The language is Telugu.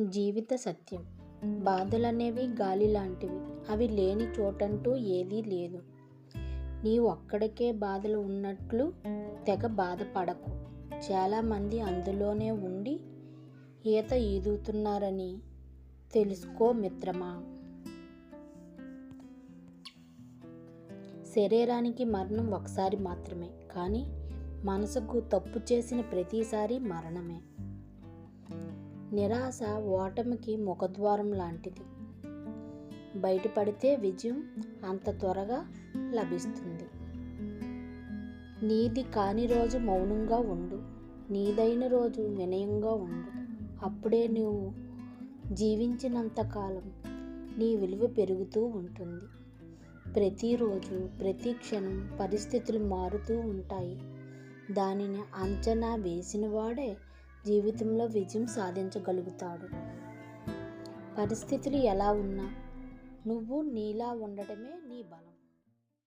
జీవిత సత్యం. బాధలనేవి గాలి లాంటివి అవి లేని చోటంటూ ఏదీ లేదు. నీవు ఒక్కడికే బాధలు ఉన్నట్లు తెగ బాధపడకు. చాలామంది అందులోనే ఉండి ఈత ఈదుతున్నారని తెలుసుకో మిత్రమా. శరీరానికి మరణం ఒకసారి మాత్రమే. కానీ మనసుకు తప్పు చేసిన ప్రతిసారి మరణమే. నిరాశ ఓటమికి ముఖద్వారం లాంటిది. బయటపడితే విజయం అంత త్వరగా లభిస్తుంది. నీది కాని రోజు మౌనంగా ఉండు. నీదైన రోజు వినయంగా ఉండు. అప్పుడే నువ్వు జీవించినంతకాలం నీ విలువ పెరుగుతూ ఉంటుంది. ప్రతిరోజు ప్రతి క్షణం పరిస్థితులు మారుతూ ఉంటాయి. దానిని అంచనా వేసిన వాడే జీవితంలో విజయం సాధించగలుగుతాడు. పరిస్థితులు ఎలా ఉన్నా నువ్వు నీలా ఉండటమే నీ బలం.